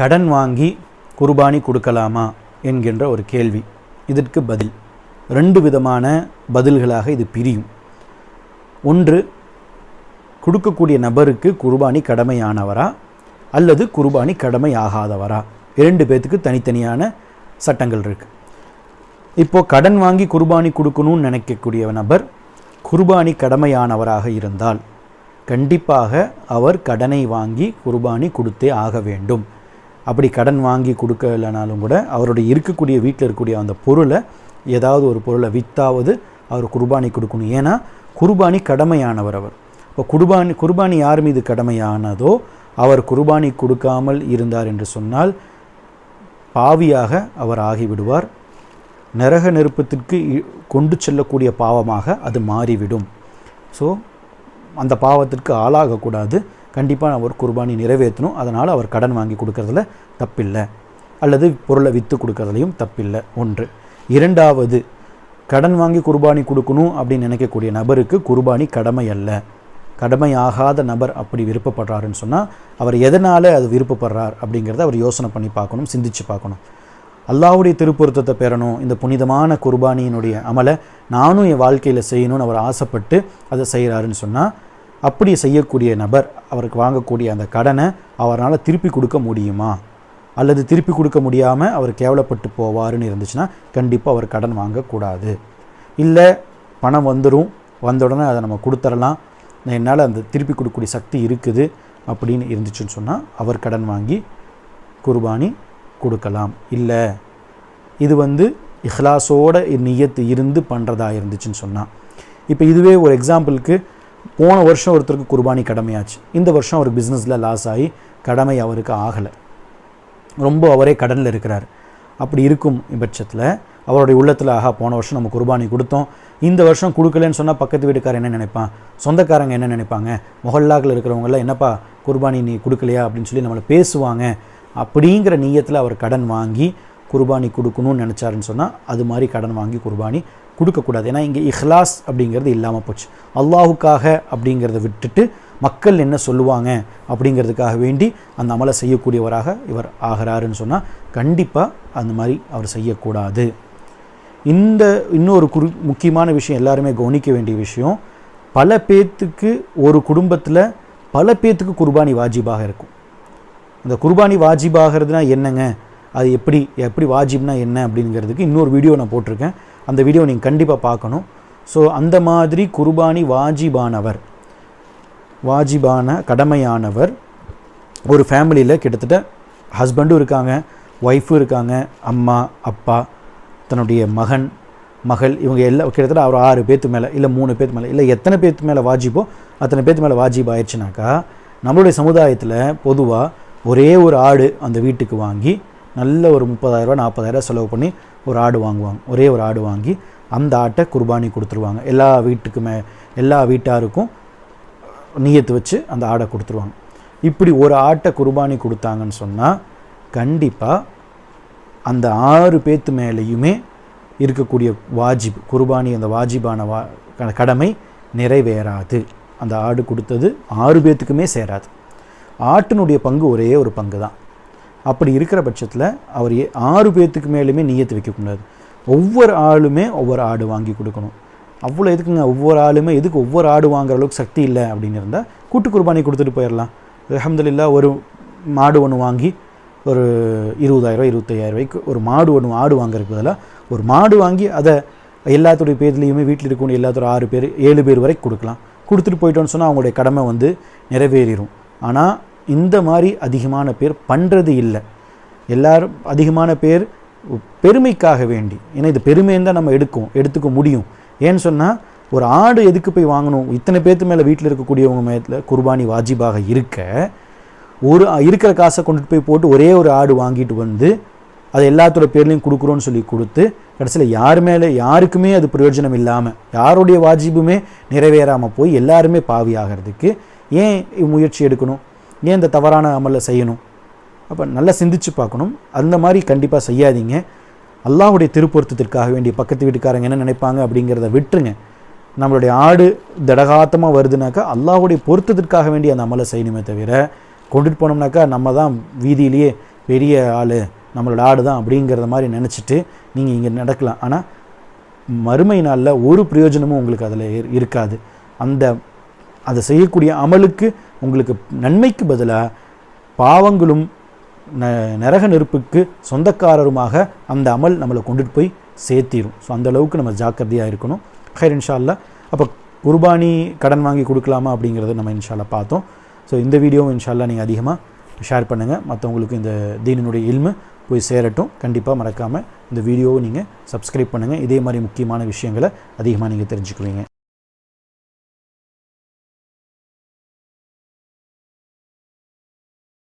கடன் வாங்கி குர்பானி கொடுக்கலாமா என்கின்ற ஒரு கேள்வி. இதற்கு பதில் ரெண்டு விதமான பதில்களாக இது பிரியும். ஒன்று கொடுக்கக்கூடிய நபருக்கு குர்பானி கடமையானவரா அல்லது குர்பானி கடமையாகாதவரா? இரண்டு பேர்த்துக்கு தனித்தனியான சட்டங்கள் இருக்குது இப்போது கடன் வாங்கி குர்பானி கொடுக்கணும்னு நினைக்கக்கூடிய நபர் குர்பானி கடமையானவராக இருந்தால் கண்டிப்பாக அவர் கடனை வாங்கி குர்பானி கொடுத்தே ஆக வேண்டும். அப்படி கடன் வாங்கி கொடுக்கலனாலும் கூட அவருடைய இருக்கக்கூடிய வீட்டில் இருக்கக்கூடிய அந்த பொருளை ஏதாவது ஒரு பொருளை வித்தாவது அவர் குர்பானி கொடுக்கணும். ஏன்னா குர்பானி கடமையானவர் அவர். இப்போ குர்பானி குர்பானி யார் மீது கடமையானதோ அவர் குர்பானி கொடுக்காமல் இருந்தார் என்று சொன்னால் பாவியாக அவர் ஆகிவிடுவார். நரக நெருப்பத்திற்கு இ- கொண்டு செல்லக்கூடிய பாவமாக அது மாறிவிடும். ஸோ அந்த பாவத்திற்கு ஆளாகக்கூடாது. கண்டிப்பாக அவர் குர்பானி நிறைவேற்றணும். அதனால் அவர் கடன் வாங்கி கொடுக்கறதுல தப்பில்லை. அல்லது பொருளை விற்று கொடுக்கறதுலையும் தப்பில்லை. ஒன்று. இரண்டாவது கடன் வாங்கி குர்பானி கொடுக்கணும் அப்படின்னு நினைக்கக்கூடிய நபருக்கு குர்பானி கடமை அல்ல. கடமையாகாத நபர் அப்படி விருப்பப்படுறாருன்னு சொன்னால் அவர் எதனால் அது விருப்பப்படுறார் அப்படிங்கிறத அவர் யோசனை பண்ணி பார்க்கணும் சிந்திச்சு பார்க்கணும். அல்லாவுடைய திருப்பொருத்தத்தை பெறணும். இந்த புனிதமான குர்பானியினுடைய அமலை நானும் என் வாழ்க்கையில் செய்யணும்னு அவர் ஆசைப்பட்டு அதை செய்கிறாருன்னு சொன்னால் அப்படி செய்யக்கூடிய நபர் அவருக்கு வாங்கக்கூடிய அந்த கடனை அவரால் திருப்பி கொடுக்க முடியுமா? அல்லது திருப்பி கொடுக்க முடியாமல் அவர் கேவலப்பட்டு போவாருன்னு இருந்துச்சுன்னா கண்டிப்பாக அவர் கடன் வாங்கக்கூடாது. இல்லை பணம் வந்துடும் வந்த உடனே அதை நம்ம கொடுத்துடலாம் என்னால் அந்த திருப்பி கொடுக்கக்கூடிய சக்தி இருக்குது அப்படின்னு இருந்துச்சுன்னு சொன்னால் அவர் கடன் வாங்கி குர்பானி கொடுக்கலாம். இல்லை இது வந்து இஹ்லாஸோட நியத்து இருந்து பண்ணுறதா இருந்துச்சுன்னு சொன்னால் இப்போ இதுவே ஒரு எக்ஸாம்பிளுக்கு போன வருஷம் ஒருத்தருக்கு குர்பானி கடமையாச்சு. இந்த வருஷம் அவர் பிஸ்னஸில் லாஸ் ஆகி கடமை அவருக்கு ஆகலை. ரொம்ப அவரே கடனில் இருக்கிறார். அப்படி இருக்கும் பட்சத்தில் அவருடைய உள்ளத்தில் ஆகா போன வருஷம் நம்ம குர்பானி கொடுத்தோம். இந்த வருஷம் கொடுக்கலன்னு சொன்னால் பக்கத்து வீட்டுக்காரர் என்ன நினைப்பான்? சொந்தக்காரங்க என்ன நினைப்பாங்க? மொஹல்லாக்கில் இருக்கிறவங்கெல்லாம் என்னப்பா குர்பானி நீ கொடுக்கலையா? அப்படின்னு சொல்லி நம்மளை பேசுவாங்க. அப்படிங்கிற நீயத்தில் அவர் கடன் வாங்கி குர்பானி கொடுக்கணும்னு நினச்சாருன்னு சொன்னால் அது மாதிரி கடன் வாங்கி குர்பானி கொடுக்கக்கூடாது. ஏன்னா இங்கே இஹ்லாஸ் அப்படிங்கிறது இல்லாமல் போச்சு. அல்லாஹுக்காக அப்படிங்கிறத விட்டுட்டு மக்கள் என்ன சொல்லுவாங்க அப்படிங்கிறதுக்காக வேண்டி அந்த அமலை செய்யக்கூடியவராக இவர் ஆகிறாருன்னு சொன்னால் கண்டிப்பாக அந்த மாதிரி அவர் செய்யக்கூடாது. இந்த இன்னொரு குரு முக்கியமான விஷயம் எல்லாருமே கவனிக்க வேண்டிய விஷயம் பல பேர்த்துக்கு ஒரு குடும்பத்தில் பல பேர்த்துக்கு குர்பானி வாஜிபாக இருக்கும். அந்த குர்பானி வாஜிபாகிறதுனா என்னங்க? அது எப்படி எப்படி வாஜிப்னா என்ன அப்படிங்கிறதுக்கு இன்னொரு வீடியோ நான் போட்டிருக்கேன். அந்த வீடியோ நீங்கள் கண்டிப்பாக பார்க்கணும். ஸோ அந்த மாதிரி குர்பானி வாஜிபானவர் வாஜிபான கடமையானவர் ஒரு ஃபேமிலியில் கிட்டத்தட்ட ஹஸ்பண்டும் இருக்காங்க ஒய்ஃபும் இருக்காங்க அம்மா அப்பா தன்னுடைய மகன் மகள் இவங்க எல்லாம் கிட்டத்தட்ட ஒரு ஆறு பேர்த்து மேலே இல்லை மூணு பேர்த்து மேலே இல்லை எத்தனை பேர்த்து மேலே வாஜிப்போ அத்தனை பேர்த்து மேலே வாஜிப் ஆயிடுச்சுனாக்கா நம்மளுடைய சமுதாயத்தில் பொதுவாக ஒரே ஒரு ஆடு அந்த வீட்டுக்கு வாங்கி நல்ல ஒரு முப்பதாயிரரூவா நாற்பதாயிரரூவா செலவு பண்ணி ஒரு ஆடு வாங்குவாங்க. ஒரே ஒரு ஆடு வாங்கி அந்த ஆட்டை குர்பானி கொடுத்துருவாங்க. எல்லா வீட்டுக்குமே எல்லா வீட்டாருக்கும் நீயத்து வச்சு அந்த ஆடை கொடுத்துருவாங்க. இப்படி ஒரு ஆட்டை குர்பானி கொடுத்தாங்கன்னு சொன்னால் கண்டிப்பாக அந்த ஆறு பேத்து மேலேயுமே இருக்கக்கூடிய வாஜிப் குர்பானி அந்த வாஜிபான வா க- கடமை நிறைவேறாது. அந்த ஆடு கொடுத்தது ஆறு பேத்துக்குமே சேராது. ஆட்டினுடைய பங்கு ஒரே ஒரு பங்கு தான் அப்படி இருக்கிற பட்சத்தில் அவர் ஆறு பேர்த்துக்கு மேலுமே நீயத்து வைக்கக்கூடாது ஒவ்வொரு ஆளுமே ஒவ்வொரு ஆடு வாங்கி கொடுக்கணும். அவ்வளோ எதுக்குங்க? ஒவ்வொரு ஆளுமே எதுக்கு ஒவ்வொரு ஆடு வாங்குற அளவுக்கு சக்தி இல்லை அப்படின்னு இருந்தால் கூட்டு குர்பானி கொடுத்துட்டு போயிடலாம் அல்ஹம்துலில்லா ஒரு மாடு ஒன்று வாங்கி ஒரு இருபதாயிரம் இருபத்தையாயிரம் ரூபாய்க்கு ஒரு மாடு ஒன்று ஆடு வாங்குறதுக்கு பதிலாக ஒரு மாடு வாங்கி அதை எல்லாத்துடைய பேர்லேயுமே வீட்டில் இருக்கக்கூடிய எல்லாத்தோட ஆறு பேர் ஏழு பேர் வரைக்கும் கொடுக்கலாம். கொடுத்துட்டு போயிட்டோன்னு சொன்னால் அவங்களுடைய கடமை வந்து நிறைவேறிடும் ஆனால் இந்த மாதிரி அதிகமான பேர் பண்ணுறது இல்லை. எல்லாரும் அதிகமான பேர் பெருமைக்காக வேண்டி. ஏன்னா இது பெருமைன்னு தான் நம்ம எடுக்கும் எடுத்துக்க முடியும். ஏன்னு சொன்னால் ஒரு ஆடு எதுக்கு போய் வாங்கணும்? இத்தனை பேர்த்து மேலே வீட்டில் இருக்கக்கூடியவங்க மேல குர்பானி வாஜிபாக இருக்க ஒரு இருக்கிற காசை கொண்டுட்டு போய் போட்டு ஒரே ஒரு ஆடு வாங்கிட்டு வந்து அதை எல்லாத்தோட பேர்லையும் கொடுக்குறோன்னு சொல்லி கொடுத்து கடைசியில் யார் மேலே யாருக்குமே அது பிரயோஜனம் இல்லாமல் யாருடைய வாஜிபுமே நிறைவேறாமல் போய் எல்லாருமே பாவி ஆகிறதுக்கு ஏன் முயற்சி எடுக்கணும்? ஏன் இந்த தவறான அமலை செய்யணும்? அப்போ நல்லா சிந்திச்சு பார்க்கணும். அந்த மாதிரி கண்டிப்பாக செய்யாதீங்க. அல்லாஹுடைய திருப்பொருத்தத்திற்காக வேண்டிய பக்கத்து வீட்டுக்காரங்க என்ன நினைப்பாங்க அப்படிங்கிறத விட்டுருங்க. நம்மளுடைய ஆடு திடகாத்தமாக வருதுனாக்கா அல்லாஹுடைய பொருத்தத்திற்காக வேண்டிய அந்த அமலை செய்யணுமே தவிர கொண்டுட்டு போனோம்னாக்கா நம்ம தான் வீதியிலேயே பெரிய ஆள் நம்மளோட ஆடு தான் அப்படிங்கிறத மாதிரி நினச்சிட்டு நீங்கள் இங்கே நடக்கலாம். ஆனால் மறுமை நாளில் ஒரு பிரயோஜனமும் உங்களுக்கு அதில் இருக்காது. அந்த அதை செய்யக்கூடிய அமலுக்கு உங்களுக்கு நன்மைக்கு பதிலாக பாவங்களும் ந நரக நெருப்புக்கு சொந்தக்காரருமாக அந்த அமல் நம்மளை கொண்டுட்டு போய் சேர்த்திடும் ஸோ அந்தளவுக்கு நம்ம ஜாக்கிரதையாக இருக்கணும். ஹைர் இன்ஷால்லா அப்போ குர்பானி கடன் வாங்கி கொடுக்கலாமா அப்படிங்கிறத நம்ம இன்ஷால்லா பார்த்தோம். ஸோ இந்த வீடியோவும் இன்ஷால்லா நீங்கள் அதிகமாக ஷேர் பண்ணுங்கள் மற்றவங்களுக்கு இந்த தீனினுடைய இல்மு போய் சேரட்டும். கண்டிப்பாக மறக்காமல் இந்த வீடியோவை நீங்கள் சப்ஸ்கிரைப் பண்ணுங்கள் இதே மாதிரி முக்கியமான விஷயங்களை அதிகமாக நீங்கள் தெரிஞ்சுக்குவீங்க.